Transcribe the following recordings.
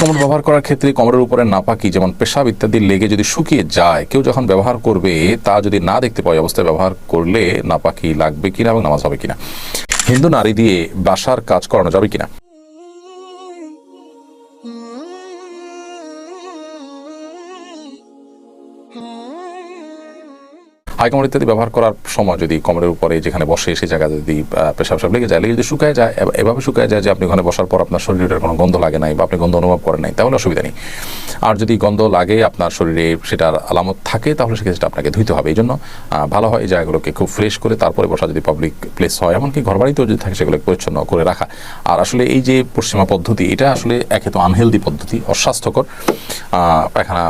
কোমর ব্যবহার করার ক্ষেত্রে কোমরের উপরে নাপাকি, যেমন পেশাব ইত্যাদি লেগে যদি শুকিয়ে যায়, কেউ যখন ব্যবহার করবে, তা যদি না দেখতে পায় অবস্থায় ব্যবহার করলে নাপাকি লাগবে কিনা এবং নামাজ হবে কিনা? হিন্দু নারী দিয়ে বাসার কাজ করানো যাবে কিনা? হাই ইত্যাদি ব্যবহার করার সময় যদি কোমরের উপরে যেখানে বসে সেই জায়গা যদি পেশাব সাপ লেগে যায়, লেগে যদি শুকায় যায় এভাবে শুকায় যায় যে আপনি ওখানে বসার পর আপনার শরীরের কোনো গন্ধ লাগে নাই বা আপনি গন্ধ অনুভব করেন নাই, তাহলে অসুবিধা নেই। আর যদি গন্ধ লাগে আপনার শরীরে সেটার আলামত থাকে, তাহলে সেক্ষেত্রে আপনাকে ধুইতে হবে। এই জন্য ভালো হয় এই জায়গাগুলোকে খুব ফ্রেশ করে তারপরে বসা যদি পাবলিক প্লেস হয়, এমনকি ঘর বাড়িতেও যদি থাকে সেগুলো পরিচ্ছন্ন করে রাখা। আর আসলে এই যে পশ্চিমা পদ্ধতি, এটা আসলে একে তো আনহেলদি পদ্ধতি, অস্বাস্থ্যকর। পায়খানা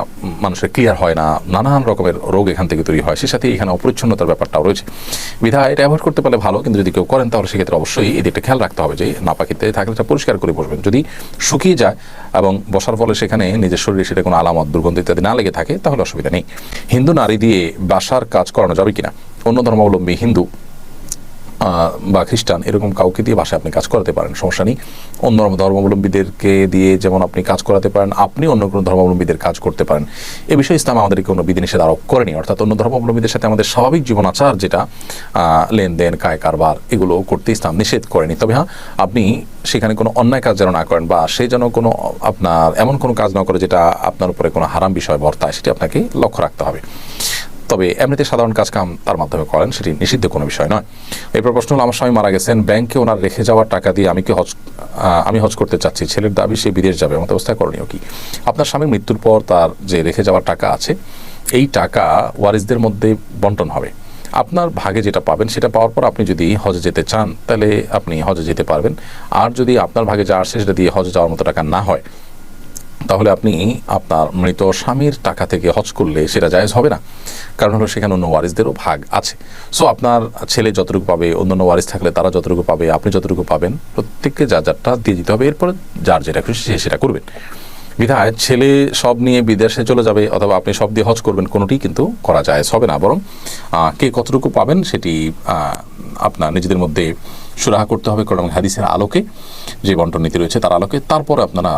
মানুষের ক্লিয়ার হয় না, নানান রকমের রোগ এখান থেকে তৈরি হয়। সে সাথে এখানে অপরিচ্ছন্নতার ব্যাপারটাও রয়েছে। বিধায় এটা অ্যাভয়েড করতে পারলে ভালো, কিন্তু যদি কেউ করেন তাহলে সেক্ষেত্রে অবশ্যই এই দিকটা খেয়াল রাখতে হবে যে নাপাকিতে থাকলে সেটা পরিষ্কার করে বসবেন। যদি শুকিয়ে যায় এবং বসার ফলে সেখানে নিজের শরীরে সেটা কোনো আলামত, দুর্গন্ধ ইত্যাদি না লেগে থাকে, তাহলে অসুবিধা নেই। হিন্দু নারী দিয়ে বাসার কাজ করানো যাবে কিনা? অন্য ধর্মাবলম্বী হিন্দু বা খ্রিস্টান, এরকম কাউকে দিয়ে বাসায় আপনি কাজ করাতে পারেন, সমস্যা নেই। অন্য ধর্মাবলম্বীদেরকে দিয়ে যেমন আপনি কাজ করাতে পারেন, আপনি অন্য কোনো ধর্মাবলম্বীদের কাজ করতে পারেন। এ বিষয়ে ইসলাম আমাদেরকে কোনো বিধিনিষেধ আরোপ করেনি, অর্থাৎ অন্য ধর্মাবলম্বীদের সাথে আমাদের স্বাভাবিক জীবন আচার যেটা লেনদেন, কায় কারবার, এগুলো করতে ইসলাম নিষেধ করেনি। তবে হ্যাঁ আপনি সেখানে কোনো অন্যায় কাজ যেন না করেন বা সে যেন কোনো আপনার এমন কোনো কাজ না করে যেটা আপনার উপরে কোনো হারাম বিষয় বর্তায়, সেটি আপনাকে লক্ষ্য রাখতে হবে। তবে এমনিতে সাধারণ কাজ কাম তার মাধ্যমে করেন, সেটি নিষিদ্ধ কোনো বিষয় নয়। এরপর প্রশ্ন হলো, আমার স্বামী মারা গেছেন, ব্যাংকে ওনার রেখে যাওয়ার টাকা দিয়ে আমি কি হজ আমি হজ করতে চাচ্ছি? ছেলের দাবি, সে বিদেশ যাবে, এমন অবস্থায় করণীয় কি? আপনার স্বামীর মৃত্যুর পর তার যে রেখে যাওয়ার টাকা আছে, এই টাকা ওয়ারিসদের মধ্যে বন্টন হবে। আপনার ভাগে যেটা পাবেন, সেটা পাওয়ার পর আপনি যদি হজে যেতে চান, তাহলে আপনি হজে যেতে পারবেন। আর যদি আপনার ভাগে যা আসছে, সেটা দিয়ে হজে যাওয়ার মতো টাকা না হয় তাহলে আপনি আপনার মৃত স্বামীর টাকা থেকে হজ করলে সেটা জায়েজ হবে না। কারণ হলো সেখানে অন্য ওয়ারিসদেরও ভাগ আছে। সো আপনার ছেলে যতটুকু পাবে, অন্যান্য ওয়ারিস থাকলে তারা যতটুকু পাবে, আপনি যতটুকু পাবেন, প্রত্যেককে যা যারটা দিয়ে দিতে হবে, এরপর যার যেটা খুশি সে সেটা করবেন। বিধায় ছেলে সব নিয়ে বিদেশে চলে যাবে অথবা আপনি সব দিয়ে হজ করবেন কোনোটি কিন্তু করা যায় হবে না। বরং কে কতটুকু পাবেন সেটি আপনার নিজেদের মধ্যে সুরাহা করতে হবে, কারণ হাদিসের আলোকে যে বন্টন নীতি রয়েছে তার আলোকে, তারপর আপনারা